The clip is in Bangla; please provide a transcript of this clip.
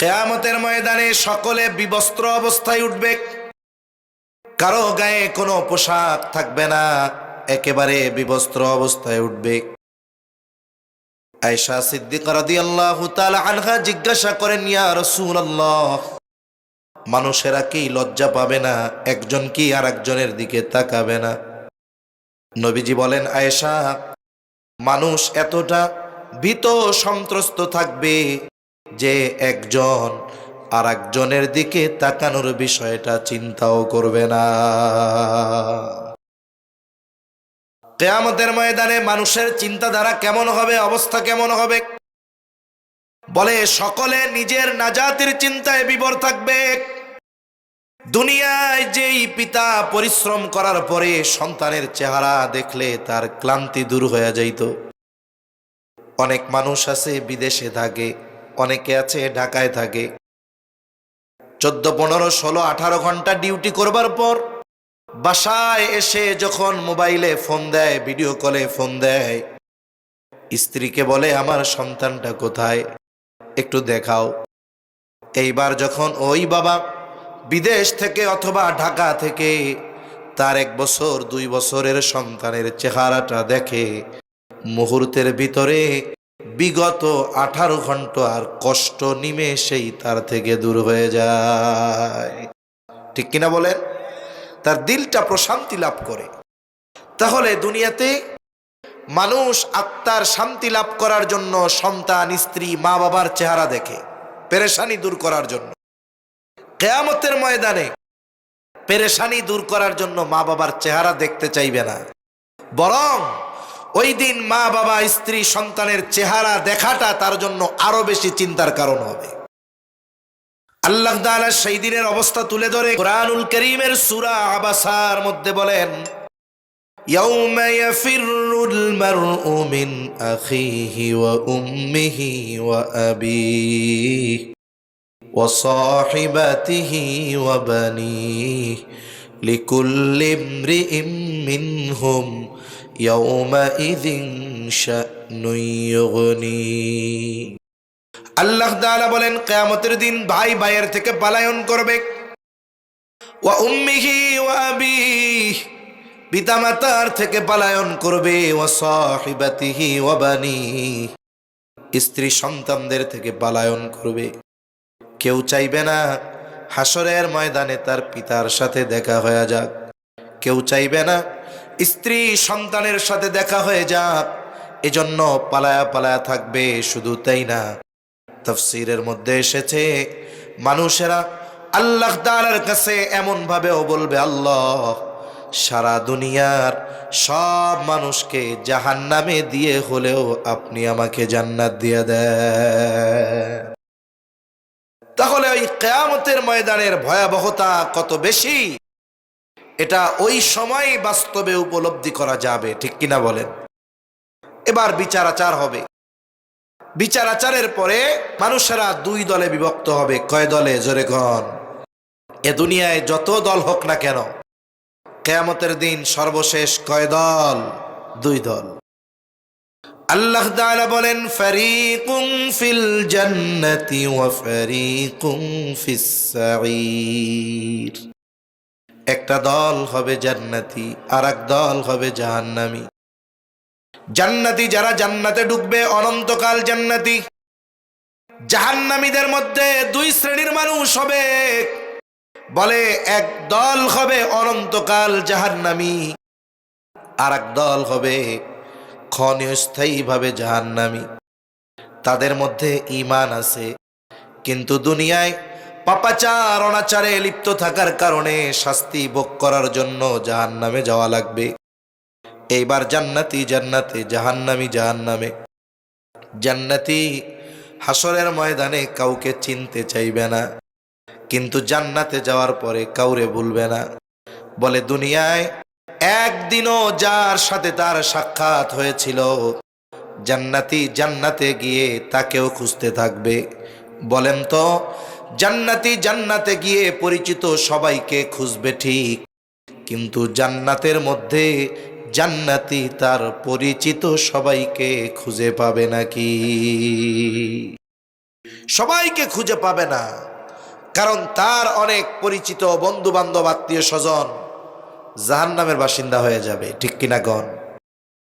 কেয়ামতের ময়দানে সকলে বিবস্ত্র অবস্থায় উঠবে। কারও গায়ে কোনো পোশাক থাকবে না, একেবারে বিবস্ত্র অবস্থায় উঠবে। আয়সা সিদ্দিক রাদিয়াল্লাহু তাআলা আনহা জিজ্ঞাসা করেন, ইয়া রাসূলুল্লাহ, মানুষেরা কি লজ্জা পাবে না? একজন কি আর একজনের দিকে তাকাবে না? নবীজি বলেন, আয়েশা, মানুষ এতটা ভীত সন্ত্রস্ত থাকবে যে একজন আর একজনের দিকে তাকানোর বিষয়টা চিন্তাও করবে না। কেয়ামতের ময়দানে মানুষের চিন্তাধারা কেমন হবে, অবস্থা কেমন হবে? বলে সকলে নিজের নাজাতের চিন্তায় বিবর থাকবে। দুনিয়ায় যেই পিতা পরিশ্রম করার পরে সন্তানের চেহারা দেখলে তার ক্লান্তি দূর হয়ে যাইত। অনেক মানুষ আছে, বিদেশে থাকে অনেকে আছে, ঢাকায় থাকে। চোদ্দ, পনেরো, ষোলো, আঠারো ঘণ্টা ডিউটি করবার পর বাসায় এসে যখন মোবাইলে ফোন দেয়, ভিডিও কলে ফোন দেয়, স্ত্রীকে বলে, আমার সন্তানটা কোথায়? একটু দেখাও। এইবার যখন ওই বাবা বিদেশ থেকে অথবা ঢাকা থেকে তার এক বছর, দুই বছরের সন্তানের চেহারাটা দেখে, মুহূর্তের ভিতরে বিগত আঠারো ঘণ্টা ঘণ্টার কষ্ট নিমেষেই তার থেকে দূর হয়ে যায়। ঠিক কিনা বলেন? তার দিলটা প্রশান্তি লাভ করে। তাহলে দুনিয়াতে মানুষ আত্মার শান্তি লাভ করার জন্য সন্তান, স্ত্রী মা বাবার চেহারা দেখে, পেরেশানি দূর করার জন্য। কেয়ামতের ময়দানে পেরেশানি দূর করার জন্য মা বাবার চেহারা দেখতে চাইবে না। বরং ওই দিন মা বাবা স্ত্রী সন্তানের চেহারা দেখাটা তার জন্য আরো বেশি চিন্তার কারণ হবে আল্লাহ তাআলা সেই দিনের অবস্থা তুলে ধরে কোরআনুল করিমের সূরা আবাসার মধ্যে বলেন يوم يفر المرء من أخيه وأمه وأبيه وصاحبته وبنيه لكل امرئ منهم يومئذ شأن يغنيه আল্লাহ তাআলা বলেন কিয়ামতের দিন ভাই ভাইয়ের থেকে পালায়ন করবে ওয়া উম্মিহি ওয়া আবিহি পিতামাতার থেকে পালায়ন করবে ওয়া সাহিবাতিহি ওয়া বানিহি স্ত্রী সন্তানদের থেকে পালায়ন করবে কেউ চাইবে না হাসরের ময়দানে তার পিতার সাথে দেখা হয়ে যাক কেউ চাইবে না স্ত্রী সন্তানের সাথে দেখা হয়ে যাক। এজন্য পালায়া পালায়া থাকবে, শুধু তাই না। তফসিরের মধ্যে এসেছে, মানুষেরা আল্লাহ তাআলার কাছে এমন ভাবেও বলবে, আল্লাহ, সারা দুনিয়ার সব মানুষকে জাহান্নামে দিয়ে হলেও আপনি আমাকে জান্নাত দিয়ে দেন। তাহলে ওই কেয়ামতের ময়দানের ভয়াবহতা কত বেশি? এটা ওই সময় বাস্তবে উপলব্ধি করা যাবে, ঠিক কিনা বলেন? এবার বিচার আচার হবে। বিচার আচারের পরে মানুষেরা দুই দলে বিভক্ত হবে। কয় দলে? জোরে কন। এ দুনিয়ায় যত দল হোক না কেন, কেয়ামতের দিন সর্বশেষ কয় দল? দুই দল। আল্লাহ বলেন, ফারিকুম ফিল জান্নাতি ওয়া ফারিকুম ফিস একটা দল হবে জান্নাতি আর এক দল হবে জাহান্নামী। জান্নাতি যারা জান্নাতে ঢুকবে, অনন্তকাল জান্নাতি। জাহান্নামীদের মধ্যে দুই শ্রেণির মানুষ হবে। বলে এক দল হবে অনন্তকাল জাহান্নামী আর এক দল হবে ক্ষণস্থায়ীভাবে জাহান্নামি। তাদের মধ্যে ইমান আছে, কিন্তু দুনিয়ায় পাপাচার, অনাচারে লিপ্ত থাকার কারণে শাস্তি ভোগ করার জন্য জাহান্নামে যাওয়া লাগবে। এইবার জান্নাতি জান্নাতে, জাহান্নামি জাহান্নামে। জান্নাতি হাসরের ময়দানে কাউকে চিনতে চাইবে না, কিন্তু জান্নাতে যাওয়ার পরে কাউরে ভুলবে না। বলে, দুনিয়ায় একদিনও যার সাথে তার সাক্ষাৎ হয়েছিল, জান্নাতি জান্নাতে গিয়ে তাকেও খুঁজতে থাকবে। বলেন তো জান্নাতি জান্নাতে গিয়ে পরিচিত সবাইকে খুঁজবে ঠিক। কিন্তু জান্নাতের মধ্যে জান্নাতি তার পরিচিত সবাইকে খুঁজে পাবে নাকি? সবাইকে খুঁজে পাবে না। কারণ তার অনেক পরিচিত বন্ধু বান্ধব আত্মীয় স্বজন জাহান্নামের বাসিন্দা হয়ে যাবে, ঠিক কিনা গণ?